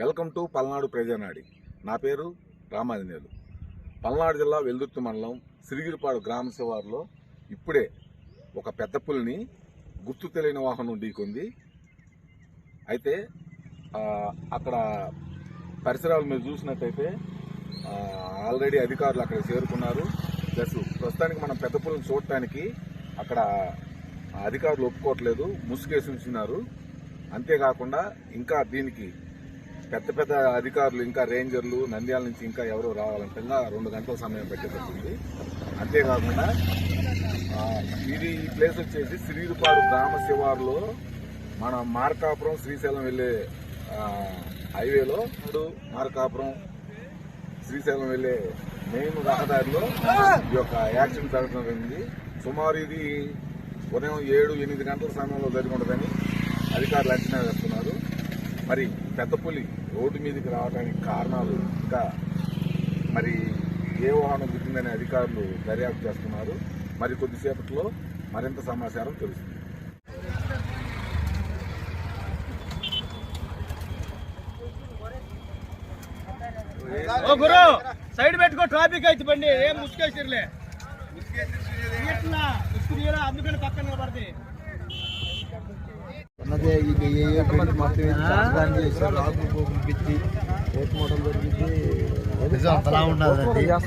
Welcome to Palnadu ప్రజానాడి. నా పేరు రామాంజనేయులు. పల్నాడు జిల్లా వెల్దుర్తి మండలం సిరిగిరిపాడు గ్రామ శివారులో ఇప్పుడే ఒక పెద్ద పులిని గుర్తు తెలియని వాహనం ఢీకొంది అయితే అక్కడ పరిసరాలు మీరు చూసినట్టయితే ఆల్రెడీ అధికారులు అక్కడ చేరుకున్నారు. ప్లస్ ప్రస్తుతానికి మనం పెద్ద పులిని చూడటానికి అక్కడ అధికారులు ఒప్పుకోవట్లేదు. ముసుగేసి ఉంచున్నారు. అంతేకాకుండా ఇంకా దీనికి పెద్ద పెద్ద అధికారులు ఇంకా రేంజర్లు నంద్యాల నుంచి ఇంకా ఎవరు రావాలంటే రెండు గంటల సమయం పెట్టేటట్టుంది. అంతేకాకుండా ఇది ఈ ప్లేస్ వచ్చేసి శ్రీరుపాడు గ్రామ శివారులో మన మార్కాపురం శ్రీశైలం వెళ్ళే హైవేలో ఇప్పుడు మార్కాపురం శ్రీశైలం వెళ్ళే మెయిన్ రహదారిలో ఈ యొక్క యాక్సిడెంట్ జరగడం జరిగింది. సుమారు ఇది ఉదయం ఏడు ఎనిమిది గంటల సమయంలో జరిగి ఉండదని అధికారులు అంచనా వేస్తున్నారు. మరి పెద్ద పులి రోడ్డు మీదకి రావడానికి కారణాలు ఇంకా మరి ఏ వాహనం గుర్తుందనే అధికారులు దర్యాప్తు చేస్తున్నారు. మరి కొద్దిసేపట్లో మరింత సమాచారం తెలుస్తుంది. ఓ గురు సైడ్ పెట్టుకో ట్రాఫిక్ అయితే బండి. ఏం ముసుకేసిర్లే. ఇట్లా ముసుకురా అందుకని పక్కన నిలబడితే అన్నదే ఇక ఏ పెళ్ళి మొత్తం సంస్కారం చేసి రాకు పెట్టి రేపు మోడల్ దొరికింది అలా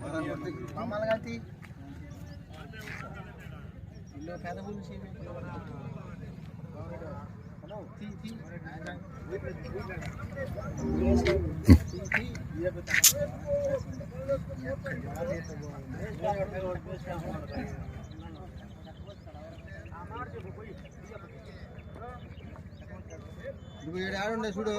ఉండదండి ఇప్పుడు ఆడుండే చూడు.